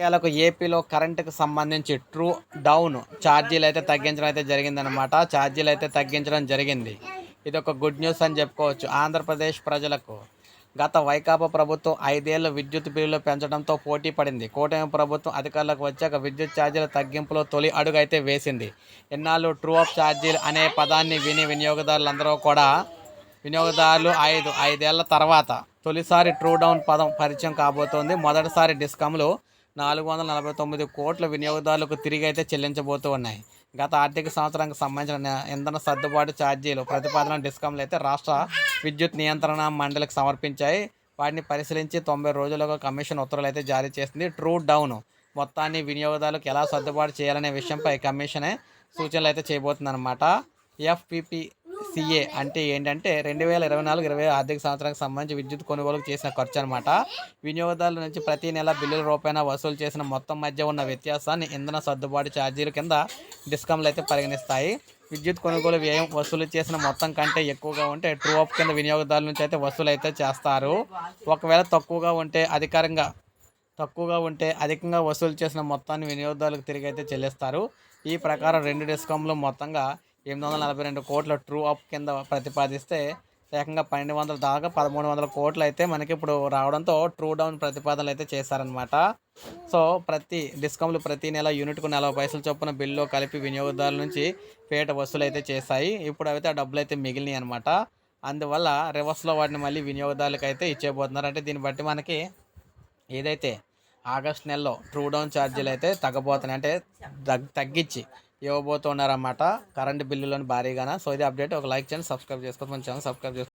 ఎట్టకేలకు ఏపీలో కరెంటుకు సంబంధించి ట్రూ డౌన్ ఛార్జీలు అయితే తగ్గించడం అయితే జరిగిందనమాట ఛార్జీలు అయితే తగ్గించడం జరిగింది. ఇది ఒక గుడ్ న్యూస్ అని చెప్పుకోవచ్చు. ఆంధ్రప్రదేశ్ ప్రజలకు గత వైకాపా ప్రభుత్వం ఐదేళ్ళు విద్యుత్ బిల్లులు పెంచడంతో పోటీ పడింది. కూటమి ప్రభుత్వం అధికారులకు వచ్చాక విద్యుత్ ఛార్జీల తగ్గింపులో తొలి అడుగు అయితే వేసింది. ఎన్నాళ్ళు ట్రూ ఆఫ్ ఛార్జీలు అనే పదాన్ని విని వినియోగదారులందరూ కూడా వినియోగదారులు ఐదు ఐదేళ్ళ తర్వాత తొలిసారి ట్రూ డౌన్ పదం పరిచయం కాబోతోంది. మొదటిసారి డిస్కంలు నాలుగు వందల నలభై తొమ్మిది కోట్ల వినియోగదారులకు తిరిగి అయితే చెల్లించబోతూ ఉన్నాయి. గత ఆర్థిక సంవత్సరానికి సంబంధించిన ఇంధన సర్దుబాటు ఛార్జీలు ప్రతిపాదన డిస్కౌంట్లు అయితే రాష్ట్ర విద్యుత్ నియంత్రణ మండలికి సమర్పించాయి. వాటిని పరిశీలించి తొంభై రోజులుగా కమిషన్ ఉత్తర్వులు అయితే జారీ చేసింది. ట్రూ డౌన్ మొత్తాన్ని వినియోగదారులకు ఎలా సర్దుబాటు చేయాలనే విషయంపై కమిషనే సూచనలు అయితే చేయబోతుందన్నమాట. ఎఫ్పిపి సిఏ అంటే ఏంటంటే రెండు వేల ఇరవై నాలుగు ఇరవై ఆర్థిక సంవత్సరానికి సంబంధించి విద్యుత్ కొనుగోలుకు చేసిన ఖర్చు అనమాట వినియోగదారుల నుంచి ప్రతి నెల బిల్లుల రూపాయన వసూలు చేసిన మొత్తం మధ్య ఉన్న వ్యత్యాసాన్ని ఇంధన సర్దుబాటు ఛార్జీల కింద డిస్కమ్లు అయితే పరిగణిస్తాయి. విద్యుత్ కొనుగోలు వ్యయం వసూలు చేసిన మొత్తం కంటే ఎక్కువగా ఉంటే ట్రూ అప్ కింద వినియోగదారుల నుంచి అయితే వసూలు అయితే చేస్తారు. ఒకవేళ తక్కువగా ఉంటే అధికారంగా తక్కువగా ఉంటే అధికంగా వసూలు చేసిన మొత్తాన్ని వినియోగదారులకు తిరిగి అయితే చెల్లిస్తారు. ఈ ప్రకారం రెండు డిస్కౌంట్లు మొత్తంగా ఎనిమిది వందల నలభై రెండు కోట్ల ట్రూ అప్ కింద ప్రతిపాదిస్తే ఏకంగా పన్నెండు వందల దాకా పదమూడు వందల కోట్లు అయితే మనకి ఇప్పుడు రావడంతో ట్రూ డౌన్ ప్రతిపాదనలు అయితే చేశారనమాట సో ప్రతి డిస్కౌంట్లు ప్రతి నెల యూనిట్కు నలభై పైసలు చొప్పున బిల్లు కలిపి వినియోగదారుల నుంచి పేట వసూలు అయితే చేశాయి. ఇప్పుడు అయితే ఆ డబ్బులు అయితే మిగిలినాయి అనమాట అందువల్ల రివర్స్లో వాటిని మళ్ళీ వినియోగదారులకు అయితే ఇచ్చేయబోతున్నారు. అంటే దీన్ని బట్టి మనకి ఏదైతే ఆగస్ట్ నెలలో ట్రూ డౌన్ ఛార్జీలు అయితే తగ్గబోతున్నాయి. అంటే తగ్గించి ఇవ్వబోతున్నారన్నమాట. కరెంట్ బిల్లులను భారీగాన? సో ఇది అప్డేట్. ఒక లైక్ చేయండి సబ్స్క్రైబ్ చేసుకోవచ్చు మన ఛానల్ సబ్స్క్రైబ్ చేసుకోండి